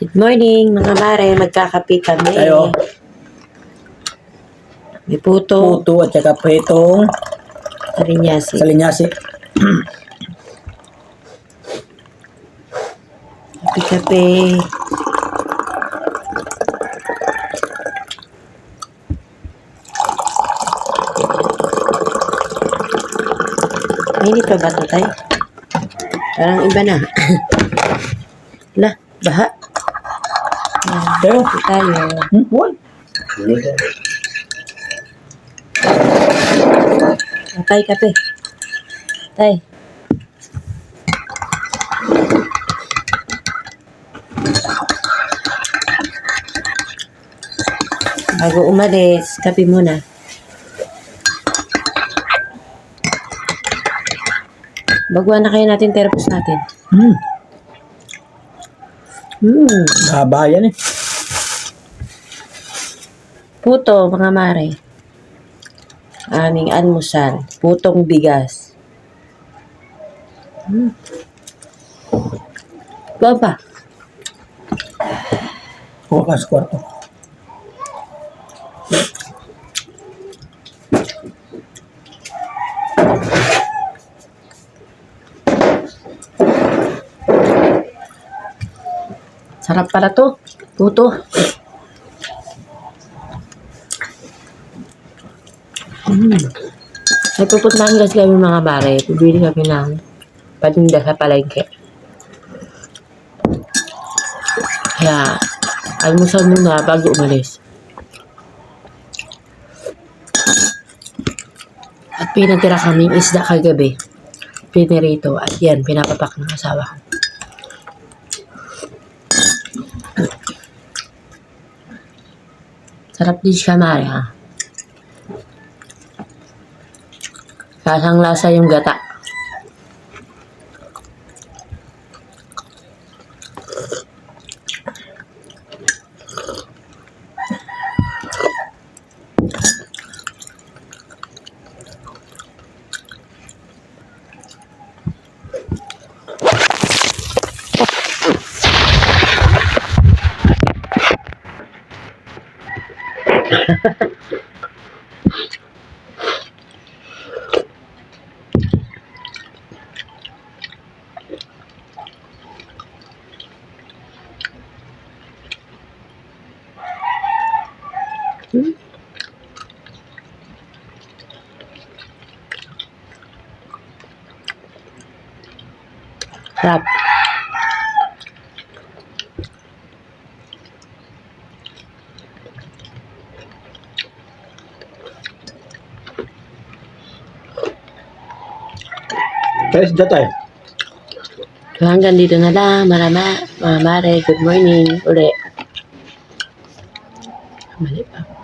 Good morning, mga mare. Magkakape kami. Tayo. May puto. Puto at saka pretong Karinyasi. salinyasi. Kape-kape. Mainit pa ba ito, tay? Parang iba na. Lah, baha. Tayo. Ito tayo. Hmm? What? Tay, kape. Tay. Bago umalis, kape muna. Baguhan na kayo natin terapos natin. Hmm. Hmm. Haba yan eh. Puto, mga mare. Aming almusal. Putong bigas. Hmm. Baba. Wakas kwarto. Sarap pala to. Puto. Mm. Ay pupuntahan kasi kami mga bare. Pibili kami ng paninda sa palengke. Kaya, almusal muna bago umalis. At pinatira kaming isda kagabi. Pinirito. At yan, pinapapak ng asawa ko. Sarap din siya, Mare, ha? Parang lasa yung gata. Ha ha ha. Sarap. Tayo sa tayo. So hanggang dito na lang. Marama, mga mare. Good morning. Uli. Mali pa.